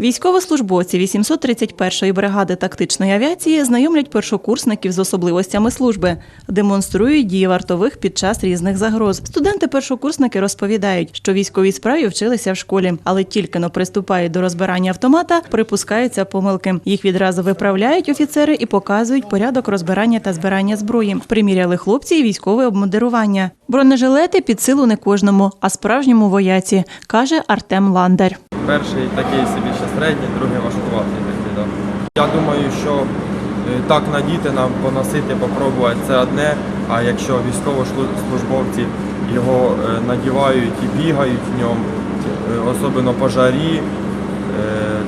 Військовослужбовці 831-ї бригади тактичної авіації знайомлять першокурсників з особливостями служби, демонструють дії вартових під час різних загроз. Студенти-першокурсники розповідають, що військовій справі вчилися в школі, але тільки но приступають до розбирання автомата, припускаються помилки. Їх відразу виправляють офіцери і показують порядок розбирання та збирання зброї. Приміряли хлопці і військове обмундирування. Бронежилети під силу не кожному, а справжньому вояці, каже Артем Ландар. Перший такий собі ще середній, другий важкуватий такий, да. Я думаю, що е, так надіти нам поносити, попробувати це одне, а якщо військовослужбовці його е, надівають і бігають в ньому, е, особливо пожарі,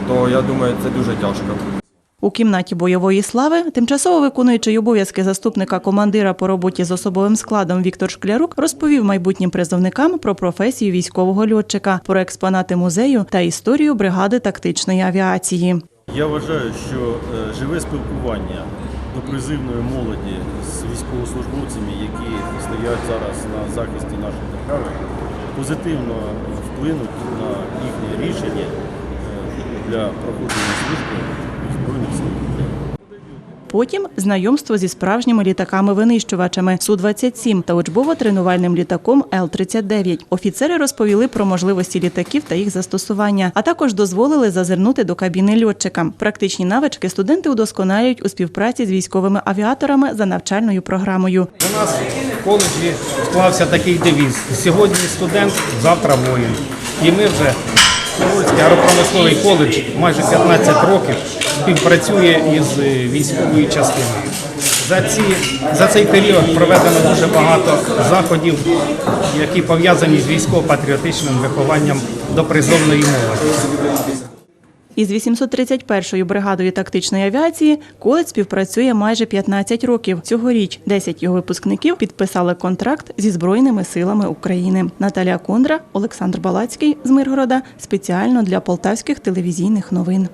то я думаю, це дуже тяжко. У кімнаті бойової слави тимчасово виконуючий обов'язки заступника командира по роботі з особовим складом Віктор Шклярук розповів майбутнім призовникам про професію військового льотчика, про експонати музею та історію бригади тактичної авіації. Я вважаю, що е, живе спілкування до призивної молоді з військовослужбовцями, які стоять зараз на захисті нашої держави, позитивно вплинуть на їхнє рішення е, для проходження служби в Збройних сил України. Потім знайомство зі справжніми літаками-винищувачами Су-27 та учбово-тренувальним літаком Л-39. Офіцери розповіли про можливості літаків та їх застосування, а також дозволили зазирнути до кабіни льотчика. Практичні навички студенти удосконалюють у співпраці з військовими авіаторами за навчальною програмою. У нас в коледжі склався такий девіз. Сьогодні студент, завтра воїн. І ми вже Хорольський агропромисловий коледж майже 15 років співпрацює із е, військовою частиною. За, ці, за цей період проведено дуже багато заходів, які пов'язані з військово-патріотичним вихованням до призовної молоді. Із 831-ю бригадою тактичної авіації коледж співпрацює майже 15 років. Цьогоріч 10 його випускників підписали контракт зі Збройними силами України. Наталія Кондра, Олександр Балацький з Миргорода спеціально для полтавських телевізійних новин.